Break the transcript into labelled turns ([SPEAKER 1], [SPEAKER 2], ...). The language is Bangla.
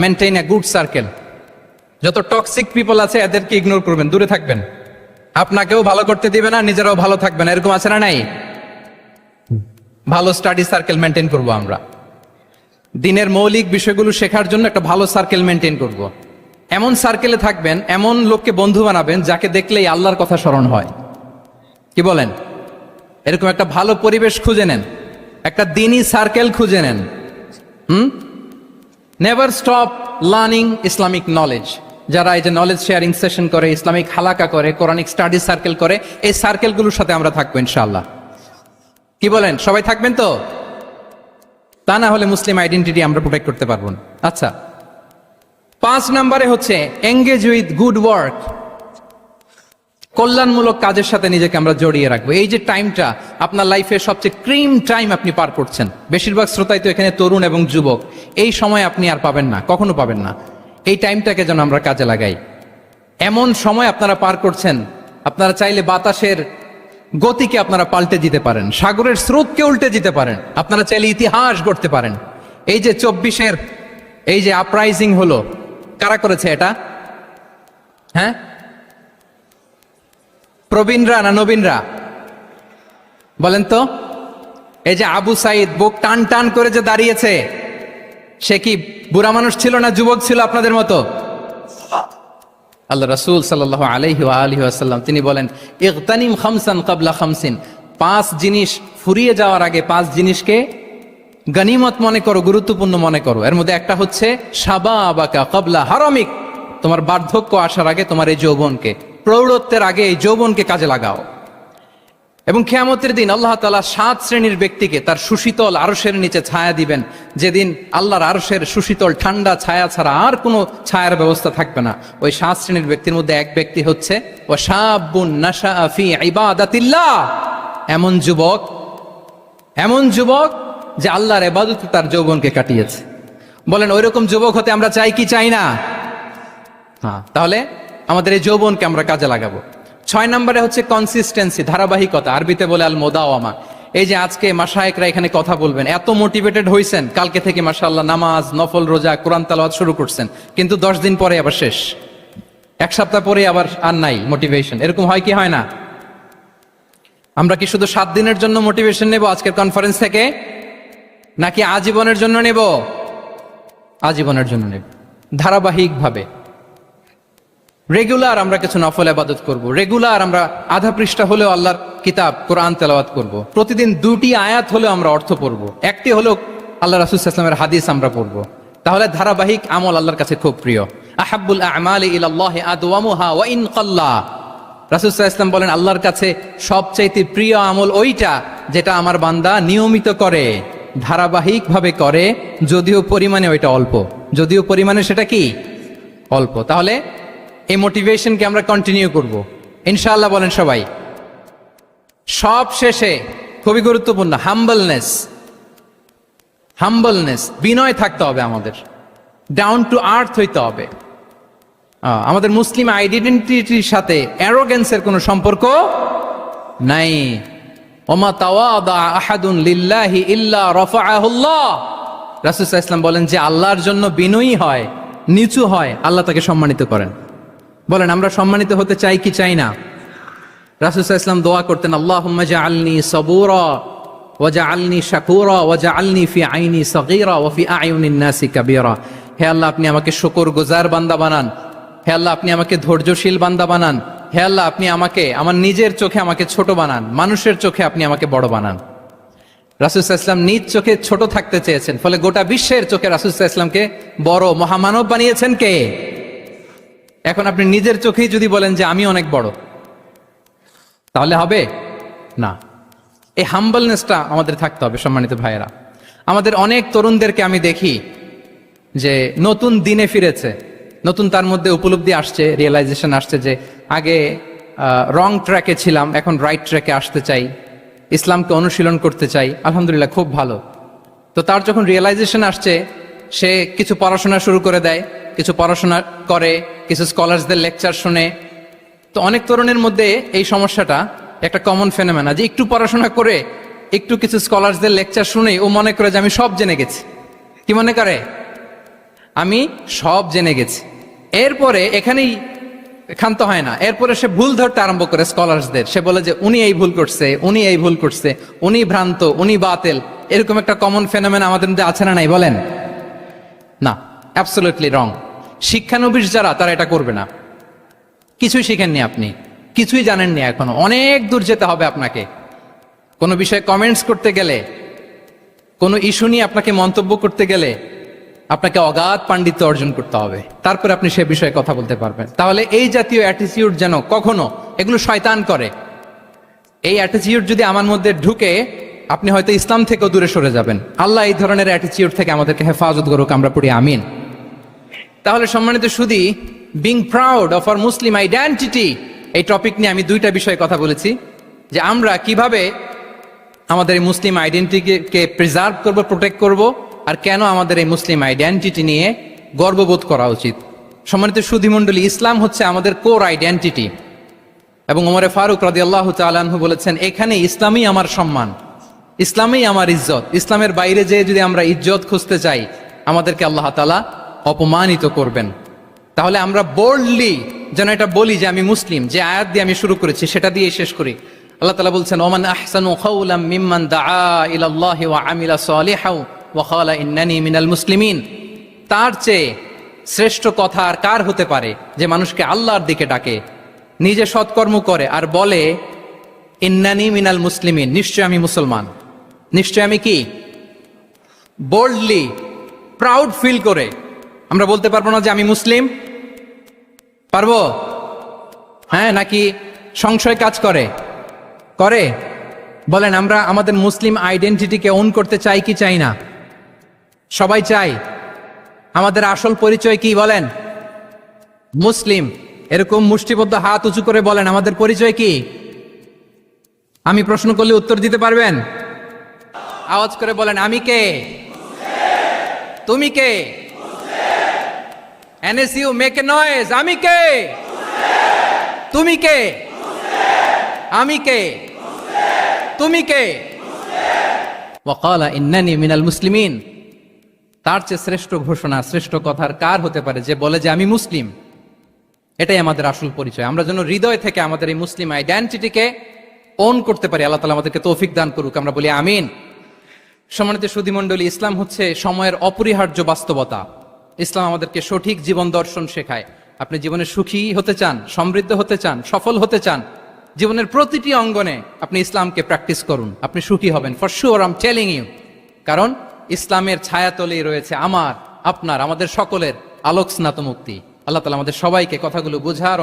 [SPEAKER 1] মেনটেন এ গুড সার্কেল যত টক্সিক পিপল আছে, এদেরকে ইগনোর করবেন, দূরে থাকবেন। আপনাকেও ভালো করতে দিবে না, নিজেরাও ভালো থাকবেন এরকম আছে না নাই? ভালো স্টাডি সার্কেল মেনটেন করব আমরা। দিনের মৌলিক বিষয়গুলো শেখার জন্য একটা ভালো সার্কেল মেনটেন করব। এমন সার্কেলে থাকবেন, এমন লোককে বন্ধু বানাবেন, যাকে দেখলেই আল্লাহর কথা স্মরণ হয়। কি বলেন? এরকম একটা ভালো পরিবেশ খুঁজে নেন। একটা দিনই সার্কেল খুঁজে নেন। হুম? Never stop learning Islamic knowledge যারা এই যে নলেজ শেয়ারিং সেশন করে ইসলামিক হালাকা করে কোরআনিক স্টাডি সার্কেল করে, এই সার্কেলগুলোর সাথে আমরা থাকব ইনশাল্লাহ কি বলেন? সবাই থাকবেন তো? তা না হলে মুসলিম আইডেন্টিটি আমরা প্রোটেক্ট করতে পারব আচ্ছা। পাঁচ নম্বরে হচ্ছে এঙ্গেজ উইথ গুড ওয়ার্ক কল্যাণমূলক কাজের সাথে নিজেকে আমরা জড়িয়ে রাখব। এই যে টাইমটা আপনার লাইফের সবচেয়ে ক্রিম টাইম আপনি পার করছেন। বেশিরভাগ শ্রোতাই তো এখানে তরুণ এবং যুবক। এই সময় আপনি আর পাবেন না, কখনো পাবেন না। এই টাইমটাকে যেন আমরা কাজে লাগাই। এমন সময় আপনারা পার করছেন, আপনারা চাইলে বাতাসের গতিকে আপনারা পাল্টে দিতে পারেন, সাগরের স্রোতকে উল্টে দিতে পারেন, আপনারা চাইলে ইতিহাস গড়তে পারেন। এই যে চব্বিশের, এই যে আপরাইজিং হলো, কারা করেছে এটা? হ্যাঁ? প্রবীণরা না নবীনরা? বলেন তো, এই যে আবু সাইদ বুক টান টান করে যে দাঁড়িয়েছে, সে কি বুড়া মানুষ ছিল না যুবক ছিল আপনাদের মতো? আল্লাহ রাসূল ওয়া আলিহি তিনি বলেন, ইগতানিম খামসান কাবলা খামসিন। পাঁচ জিনিস ফুরিয়ে যাওয়ার আগে পাঁচ জিনিসকে গনিমত মনে করো, গুরুত্বপূর্ণ মনে করো। এর মধ্যে একটা হচ্ছে সাবাবাকা ক্বাবলা হারামিক। তোমার বার্ধক্য আসার আগে তোমার এই যৌবনকে। প্রৌঢ়ত্বের আগে এই যৌবনকে কাজে লাগাও। এবং খেয়ামতের দিন আল্লাহ তালা সাত শ্রেণির ব্যক্তিকে তার সুশীতল আরসের নিচে ছায়া দিবেন। যেদিন আল্লাহর আরসের সুশীতল ঠান্ডা ছায়া ছাড়া আর কোনো ছায়ার ব্যবস্থা থাকবে না। ওই সাত শ্রেণির ব্যক্তির মধ্যে এক ব্যক্তি হচ্ছে ও এমন যুবক এমন যুবক যে আল্লাহর এবাদতে তার যৌবনকে কাটিয়েছে। বলেন ওই রকম যুবক হতে আমরা চাই কি চাই না? হ্যাঁ তাহলে আমাদের এই যৌবনকে আমরা কাজে লাগাবো। ছয় নম্বরে হচ্ছে কনসিস্টেন্সি ধারাবাহিকতা। আরবিতে বলে আল মোদাওয়ামা এই যে আজকে মাসায়েকরা এখানে কথা বলবেন, এত মোটিভেটেড হয়েছেন কালকে থেকে মাসাল্লাহ নামাজ, নফল রোজা, কোরআন তালাওয়াত শুরু করছেন, কিন্তু দশ দিন পরে আবার শেষ। এক সপ্তাহ পরে আবার আর নাই মোটিভেশন এরকম হয় কি হয় না? আমরা কি শুধু সাত দিনের জন্য মোটিভেশন নেব আজকের কনফারেন্স থেকে? নাকি আজীবনের জন্য নেব? আজীবনের জন্য নেব। ধারাবাহিকভাবে। রেগুলার আমরা কিছু নফল আবাদত করব। রেগুলার আমরা আধা পৃষ্ঠা হলেও আল্লাহর কিতাব, কোরআন তেলাওয়াত করব। প্রতিদিন দুটি আয়াত হলেও আমরা অর্থ পড়ব। একটি হলেও আল্লাহ রাসুল ইসলামের হাদিস আমরা পড়ব। তাহলে ধারাবাহিক আমল আল্লাহর কাছে খুব প্রিয়। আহাবুল আমাল ইলাল্লাহ আদওয়ামুহা ওয়া ইন বলেন, আল্লাহর কাছে সবচাইতে প্রিয় আমল ওইটা যেটা আমার বান্দা নিয়মিত করে, ধারাবাহিকভাবে করে, যদিও পরিমাণে ওইটা অল্প। যদিও পরিমাণে সেটা কি? অল্প। তাহলে এই মোটিভেশনকে আমরা কন্টিনিউ করব। ইনশাআল্লাহ বলেন সবাই, সব শেষে খুবই গুরুত্বপূর্ণ হাম্বলনেস হাম্বলনেস বিনয় থাকতে হবে আমাদের ডাউন টু আর্থ হইতে হবে। আমাদের মুসলিম আইডেন্টিটির সাথে অ্যারোগেন্সের কোনো সম্পর্ক নাই। ওমা আহাদুন লিল্লাহি ইল্লা রফাআহুল্লাহ। রাসূল সাল্লাল্লাহু বলেন যে আল্লাহর জন্য বিনয়ী হয়, নিচু হয়, আল্লাহ তাকে সম্মানিত করেন। বলেন, আমরা সম্মানিত হতে চাই কি চাই না? রাসুসাহ ইসলাম দোয়া করতেন আল্লাহ আলনি সবুরা ওয়াজা আলনি শাকুরা ওয়াজা আলনি ফি আইনি সগীরা ও ফি আইউনিন নাসি কাবীরা। হে আল্লাহ, আপনি আমাকে শুকর গুজার বান্দা বানান। হে আল্লাহ, আপনি আমাকে ধৈর্যশীল বান্দা বানান। হে আল্লাহ, আপনি আমাকে, আমার নিজের চোখে আমাকে ছোট বানান। মানুষের চোখে আপনি আমাকে বড় বানান। রাসুসাহ ইসলাম নিজ চোখে ছোট থাকতে চেয়েছেন, ফলে গোটা বিশ্বের চোখে রাসুসাহ ইসলামকে বড় মহামানব বানিয়েছেন কে? এখন আপনি নিজের চোখেই যদি বলেন যে আমি অনেক বড়, তাহলে হবে? না। এই হাম্বলনেসটা আমাদের থাকতে হবে সম্মানিত ভাইয়েরা। আমাদের অনেক তরুণদেরকে আমি দেখি যে নতুন দিনে ফিরেছে, নতুন তার মধ্যে উপলব্ধি আসছে রিয়েলাইজেশন আসছে যে আগে রং ট্র্যাকে ছিলাম, এখন রাইট ট্র্যাকে আসতে চাই, ইসলামকে অনুশীলন করতে চাই, আলহামদুলিল্লাহ খুব ভালো। তো তার যখন রিয়েলাইজেশন আসছে, সে কিছু পড়াশোনা শুরু করে দেয়, কিছু পড়াশোনা করে কিছু স্কলার্সদের লেকচার শুনে। তো অনেক তরুণের মধ্যে এই সমস্যাটা একটা কমন ফেনোমেনা যে একটু পড়াশোনা করে একটু কিছু স্কলার্সদের লেকচার শুনে ও মনে করে যে আমি সব জেনে গেছি। কি মনে করে? আমি সব জেনে গেছি। এরপরে এখানেই ক্ষান্ত হয় না। এরপরে সে ভুল ধরতে আরম্ভ করে স্কলার্সদের। সে বলে যে, উনি এই ভুল করছে, উনি এই ভুল করছে, উনি ভ্রান্ত, উনি বাতেল। এরকম একটা কমন ফেনোমেন আমাদের মধ্যে আছে না নাই বলেন? না অ্যাবসোলিউটলি রং শিক্ষানবিশ যারা, তারা এটা করবে না। কিছুই শিখেননি আপনি। কিছুই জানেননি এখনও। অনেক দূর যেতে হবে আপনাকে। কোনো বিষয়ে কমেন্টস করতে গেলে, কোনো ইস্যু নিয়ে আপনাকে মন্তব্য করতে গেলে, আপনাকে অগাধ পাণ্ডিত্য অর্জন করতে হবে। তারপরে আপনি সে বিষয়ে কথা বলতে পারবেন। তাহলে এই জাতীয় অ্যাটিটিউড যেন কখনো এগুলো শয়তান করে। এই অ্যাটিটিউড যদি আমার মধ্যে ঢুকে, আপনি হয়তো ইসলাম থেকেও দূরে সরে যাবেন। আল্লাহ এই ধরনের অ্যাটিটিউড থেকে আমাদেরকে হেফাজত করুক, আমরা পড়ি আমিন। তাহলে সম্মানিত সুদী being proud of our Muslim identity এই টপিক নিয়ে আমি দুইটা বিষয়ে কথা বলেছি, যে আমরা কীভাবে আমাদের এই মুসলিম আইডেন্টিটিকে প্রিজার্ভ করব প্রোটেক্ট করব, আর কেন আমাদের এই মুসলিম আইডেন্টিটি নিয়ে গর্ববোধ করা উচিত। সম্মানিত সুধীমণ্ডলী ইসলাম হচ্ছে আমাদের কোর আইডেন্টিটি এবং ওমরে ফারুক রাদি আল্লাহ তালাহু বলেছেন, এখানে ইসলামই আমার সম্মান, ইসলামই আমার ইজ্জত, ইসলামের বাইরে যেয়ে যদি আমরা ইজ্জত খুঁজতে চাই, আমাদেরকে আল্লাহ তালা অপমানিত করবেন। তাহলে আমরা বোল্ডলি যেন এটা বলি যে আমি মুসলিম, যে আয়াত দিয়ে আমি শুরু করেছি, সেটা দিয়ে শেষ করি। আল্লাহ তালা বলছেন, ওমান আহসানু খাউলাম মিম্মান দাআ ইলাল্লাহি ওয়া আমিলা সালিহাও ওয়া ক্বালা ইন্নানি মিনাল মুসলিমিন। তার চেয়ে শ্রেষ্ঠ কথা আর কার হতে পারে যে মানুষকে আল্লাহর দিকে ডাকে, নিজে সৎকর্ম করে আর বলে, ইন্নানি মিনাল মুসলিমিন, নিশ্চয় আমি মুসলমান। নিশ্চয় আমি কি? বোল্ডলি প্রাউড ফিল করে আমরা বলতে পারব না যে আমি মুসলিম? পারব? হ্যাঁ নাকি সংশয় কাজ করে? করে? বলেন, আমরা আমাদের মুসলিম আইডেন্টিটিকে অন করতে চাই কি চাই না? সবাই চাই। আমাদের আসল পরিচয় কি বলেন? মুসলিম। এরকম মুষ্টিবদ্ধ হাত উঁচু করে বলেন, আমাদের পরিচয় কি? আমি প্রশ্ন করলে উত্তর দিতে পারবেন? আওয়াজ করে বলেন, আমি কে? তুমি কে? এনএসইউ এ নয়েজ আমি কে? তুমি কে? আমি কে? তুমি কে? ওয়াকালা ইন্নানি মিনাল মুসলিমিন। তার চেয়ে শ্রেষ্ঠ ঘোষণা, শ্রেষ্ঠ কথার কার হতে পারে যে বলে যে আমি মুসলিম? এটাই আমাদের আসল পরিচয়। আমরা যেন হৃদয় থেকে আমাদের এই মুসলিম আইডেন্টিটিকে ওন করতে পারি। আল্লাহ তালা আমাদেরকে তৌফিক দান করুক, আমরা বলি আমিন। সম্মানিত সুদীমণ্ডলী ইসলাম হচ্ছে সময়ের অপরিহার্য বাস্তবতা। ইসলাম আমাদেরকে সঠিক জীবন দর্শন শেখায়। আপনি জীবনে সুখী হতে চান, সমৃদ্ধ হতে চান, সফল হতে চান, জীবনের প্রতিটি অঙ্গনে আপনি ইসলামকে প্র্যাকটিস করুন। আপনি সুখী হবেন for sure I'm telling you কারণ ইসলামের ছায়াতলেই রয়েছে আমার, আপনার, আমাদের সকলের আলোক স্নাত মুক্তি আল্লাহ তালা আমাদের সবাইকে কথাগুলো বোঝার